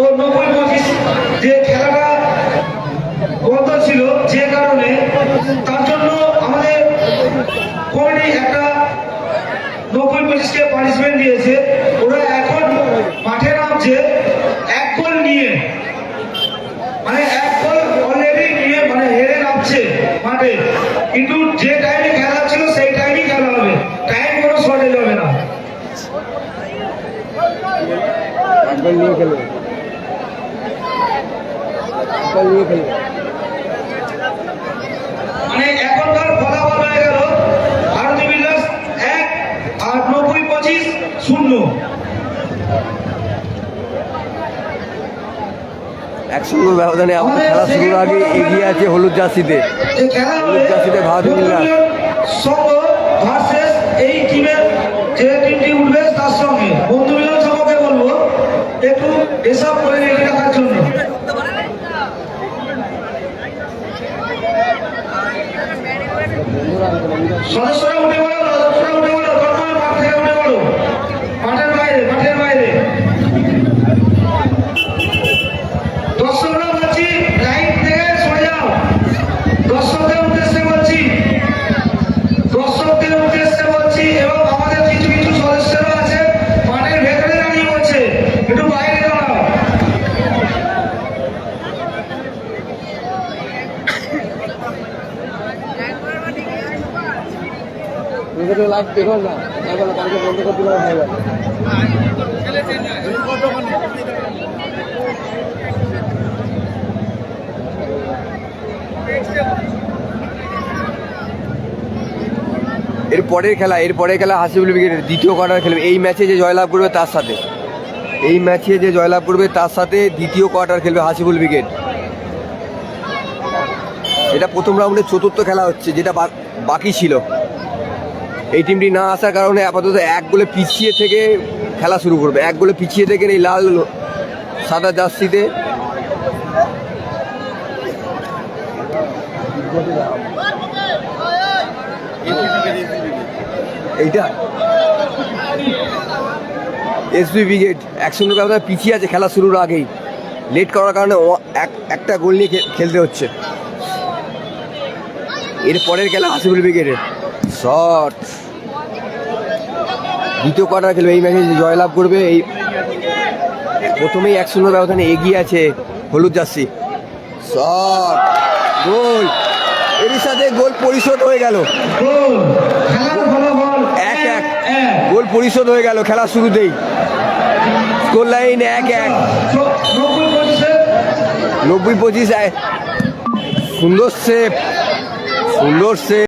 ও নব্বই পঁচিশ যে খেলাটা বন্ধ ছিল যে কারণে তার জন্য আমাদের কমিটি একটা নব্বই পঁচিশকে পানিশমেন্ট দিয়েছে। ওরা এখন মাঠে নামছে, এক গোল নিয়ে। মানে এক গোল অলরেডি নিয়ে মানে হেরে নামছে মাঠে। কিন্তু যে টাইমে খেলা ছিল, সেই টাইমই খেলা হবে। টাইম কোনো শর্টেজ হবে না। নিয়ে নিয়ে মানে এখনকার ফলাফল হয়ে গেল ভারতী বিলাস এক আর নব্বই পঁচিশ শূন্য। এক শূন্য ব্যবধানে আমাদের খেলা শুরুর আগে এগিয়ে আছে হলুদ জার্সিতে। এই জার্সিতে ভারতী বিলাস। সংঘ ভার্সেস এই টিমের যে টিমটি উঠবে তার সঙ্গে। বন্ধু মিলন সংঘকে বলব একটু এসব করে そのそれ এর পরের খেলা, এর পরের খেলা হাসিবুল ব্রিগেডের দ্বিতীয় কোয়ার্টার খেলবে। এই ম্যাচে যে জয়লাভ করবে তার সাথে। এই ম্যাচে যে জয়লাভ করবে তার সাথে দ্বিতীয় কোয়ার্টার খেলবে হাসিবুল ব্রিগেড এটা প্রথম রাউন্ডের চতুর্থ খেলা হচ্ছে, যেটা বাকি ছিল। এই টিমটি না আসার কারণে আপাতত এক গোলে পিছিয়ে থেকে খেলা শুরু করবে। এক গোলে পিছিয়ে থেকে এই লাল সাদা জার্সিতে। এইটা? এসবি ব্রিগেড এক শূন্য ব্যবধানে পিছিয়ে আছে, খেলা শুরুর আগেই। লেট করার কারণে একটা গোল নিয়ে খেলতে হচ্ছে। এর পরের খেলা হাসিবুল ব্রিগেডের শট। দ্বিতীয় কোয়ার্টার খেলবে, এই ম্যাচে জয়লাভ করবে, এই প্রথমেই এক শূন্য ব্যবধানে এগিয়ে আছে হলুদ জার্সি। শট, গোল। এরই সাথে গোল পরিশোধ হয়ে গেল। এক এক, গোল পরিশোধ হয়ে গেল খেলা শুরুতেই। স্কোর লাইন এক এক। নব্বই পঁচিশে নব্বই পঁচিশ সুন্দর সেপ সুন্দর সেপ